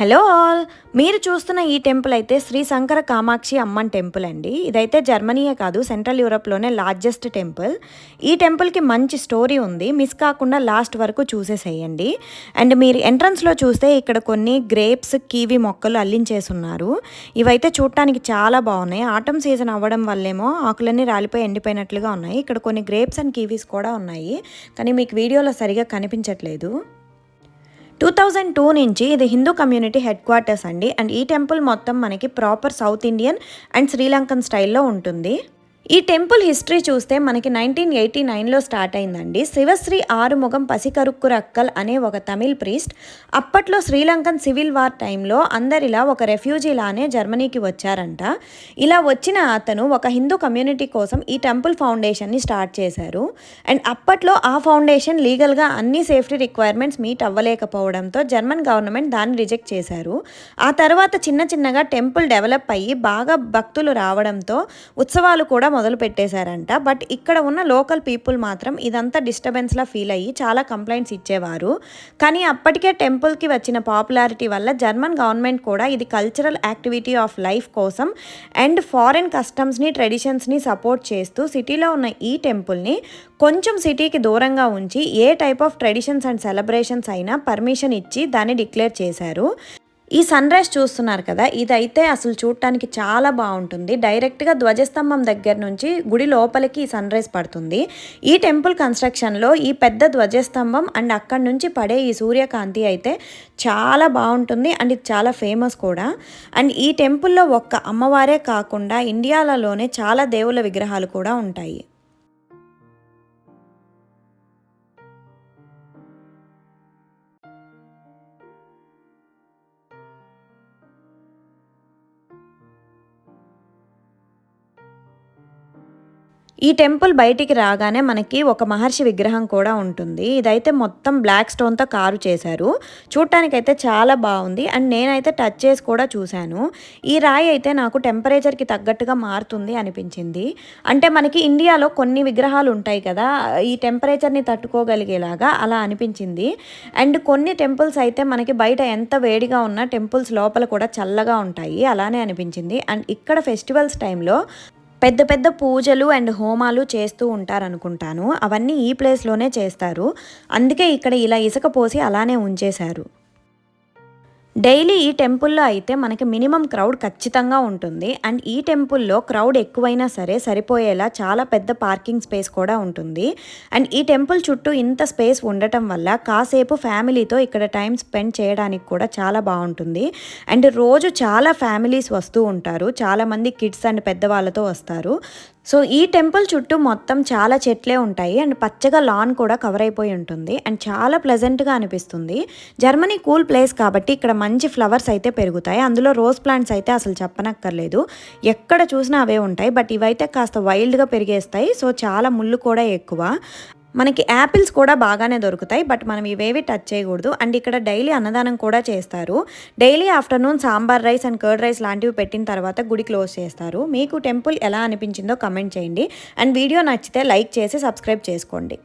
Hello all. మీరు చూస్తున్న ఈ టెంపుల్ అయితే శ్రీ శంకర కామాక్షి అమ్మన్ టెంపుల్ అండి. ఇదైతే జర్మనీయే కాదు సెంట్రల్ యూరప్లోనే లార్జెస్ట్ టెంపుల్. ఈ టెంపుల్కి మంచి స్టోరీ ఉంది. మిస్ కాకుండా లాస్ట్ వరకు చూసేసేయండి. అండ్ మీరు ఎంట్రన్స్లో చూస్తే ఇక్కడ కొన్ని గ్రేప్స్ కీవి మొక్కలు అల్లించేసి ఉన్నారు ఇవైతే చూడటానికి చాలా బాగున్నాయి. ఆటమ్ సీజన్ అవ్వడం వల్లేమో ఆకులన్నీ రాలిపోయి ఎండిపోయినట్లుగా ఉన్నాయి. ఇక్కడ కొన్ని గ్రేప్స్ అండ్ కీవీస్ కూడా ఉన్నాయి. కానీ మీకు వీడియోలో సరిగా కనిపించట్లేదు. టూ థౌజండ్ టూ నుంచి ఇది హిందూ కమ్యూనిటీ హెడ్ క్వార్టర్స్ అండి. అండ్ ఈ టెంపుల్ మొత్తం మనకి proper south Indian and Sri Lankan స్టైల్లో ఉంటుంది. ఈ టెంపుల్ హిస్టరీ చూస్తే మనకి నైన్టీన్ ఎయిటీ నైన్లో స్టార్ట్ అయిందండి. శివశ్రీ ఆరుముఖం పసికరుక్కురక్కల్ అనే ఒక తమిళ్ ప్రీస్ట్ అప్పట్లో శ్రీలంకన్ సివిల్ వార్ టైంలో అందరిలా ఒక రెఫ్యూజీలానే జర్మనీకి వచ్చారంట. ఇలా వచ్చిన అతను ఒక హిందూ కమ్యూనిటీ కోసం ఈ టెంపుల్ ఫౌండేషన్ని స్టార్ట్ చేశారు. అండ్ అప్పట్లో ఆ ఫౌండేషన్ లీగల్గా అన్ని సేఫ్టీ రిక్వైర్మెంట్స్ మీట్ అవ్వలేకపోవడంతో జర్మన్ గవర్నమెంట్ దాన్ని రిజెక్ట్ చేశారు. ఆ తర్వాత చిన్న చిన్నగా టెంపుల్ డెవలప్ అయ్యి బాగా భక్తులు రావడంతో ఉత్సవాలు కూడా మొదలు పెట్టేశారంట. బట్ ఇక్కడ ఉన్న లోకల్ పీపుల్ మాత్రం ఇదంతా డిస్టర్బెన్స్లా ఫీల్ అయ్యి చాలా కంప్లైంట్స్ ఇచ్చేవారు. కానీ అప్పటికే టెంపుల్కి వచ్చిన పాపులారిటీ వల్ల జర్మన్ గవర్నమెంట్ కూడా ఇది కల్చరల్ యాక్టివిటీ ఆఫ్ లైఫ్ కోసం అండ్ ఫారెన్ కస్టమ్స్ని ట్రెడిషన్స్ని సపోర్ట్ చేస్తూ సిటీలో ఉన్న ఈ టెంపుల్ని కొంచెం సిటీకి దూరంగా ఉంచి ఏ type of traditions and celebrations అయినా పర్మిషన్ ఇచ్చి దాన్ని డిక్లేర్ చేశారు. ఈ సన్ రైజ్ చూస్తున్నారు కదా ఇదైతే అసలు చూడటానికి చాలా బాగుంటుంది. డైరెక్ట్గా ధ్వజస్తంభం దగ్గర నుంచి గుడి లోపలికి ఈ సన్ రైజ్ పడుతుంది. ఈ టెంపుల్ కన్స్ట్రక్షన్లో ఈ పెద్ద ధ్వజస్తంభం అండ్ అక్కడి నుంచి పడే ఈ సూర్యకాంతి అయితే చాలా బాగుంటుంది అండ్ ఇది చాలా ఫేమస్ కూడా. అండ్ ఈ టెంపుల్లో ఒక్క అమ్మవారే కాకుండా ఇండియాలలోనే చాలా దేవుళ్ళ విగ్రహాలు కూడా ఉంటాయి. ఈ టెంపుల్ బయటికి రాగానే మనకి ఒక మహర్షి విగ్రహం కూడా ఉంటుంది. ఇదైతే మొత్తం బ్లాక్ స్టోన్తో కారు చేశారు. చూడటానికైతే చాలా బాగుంది. అండ్ నేనైతే టచ్ చేసి కూడా చూశాను. ఈ రాయి అయితే నాకు టెంపరేచర్కి తగ్గట్టుగా మారుతుంది అనిపించింది. అంటే మనకి ఇండియాలో కొన్ని విగ్రహాలు ఉంటాయి కదా ఈ టెంపరేచర్ని తట్టుకోగలిగేలాగా అలా అనిపించింది. అండ్ కొన్ని టెంపుల్స్ అయితే మనకి బయట ఎంత వేడిగా ఉన్నా టెంపుల్స్ లోపల కూడా చల్లగా ఉంటాయి. అలానే అనిపించింది. అండ్ ఇక్కడ ఫెస్టివల్స్ టైంలో పెద్ద పెద్ద పూజలు అండ్ హోమాలు చేస్తూ ఉంటారనుకుంటాను. అవన్నీ ఈ ప్లేస్లోనే చేస్తారు. అందుకే ఇక్కడ ఇలా ఇసుక పోసి అలానే ఉంచేశారు. డైలీ ఈ టెంపుల్లో అయితే మనకి మినిమం క్రౌడ్ ఖచ్చితంగా ఉంటుంది. అండ్ ఈ టెంపుల్లో క్రౌడ్ ఎక్కువైనా సరే సరిపోయేలా చాలా పెద్ద పార్కింగ్ స్పేస్ కూడా ఉంటుంది. అండ్ ఈ టెంపుల్ చుట్టూ ఇంత స్పేస్ ఉండటం వల్ల కాసేపు ఫ్యామిలీతో ఇక్కడ టైం స్పెండ్ చేయడానికి కూడా చాలా బాగుంటుంది. అండ్ రోజు చాలా ఫ్యామిలీస్ వస్తూ ఉంటారు. చాలామంది కిడ్స్ అండ్ పెద్దవాళ్ళతో వస్తారు. సో ఈ టెంపుల్ చుట్టూ మొత్తం చాలా చెట్లే ఉంటాయి. అండ్ పచ్చగా లాన్ కూడా కవర్ అయిపోయి ఉంటుంది. అండ్ చాలా ప్లెజెంట్గా అనిపిస్తుంది. జర్మనీ కూల్ ప్లేస్ కాబట్టి ఇక్కడ మంచి ఫ్లవర్స్ అయితే పెరుగుతాయి. అందులో రోజ్ ప్లాంట్స్ అయితే అసలు చెప్పనక్కర్లేదు. ఎక్కడ చూసినా అవే ఉంటాయి. బట్ ఇవైతే కాస్త వైల్డ్గా పెరిగేస్తాయి. సో చాలా ముళ్ళు కూడా ఎక్కువ. మనకి యాపిల్స్ కూడా బాగానే దొరుకుతాయి బట్ మనం ఇవేవి టచ్ చేయకూడదు. అండ్ ఇక్కడ డైలీ అన్నదానం కూడా చేస్తారు. Daily afternoon sambar rice and curd rice లాంటివి పెట్టిన తర్వాత గుడి క్లోజ్ చేస్తారు. మీకు టెంపుల్ ఎలా అనిపించిందో కమెంట్ చేయండి. అండ్ వీడియో నచ్చితే లైక్ చేసి సబ్స్క్రైబ్ చేసుకోండి.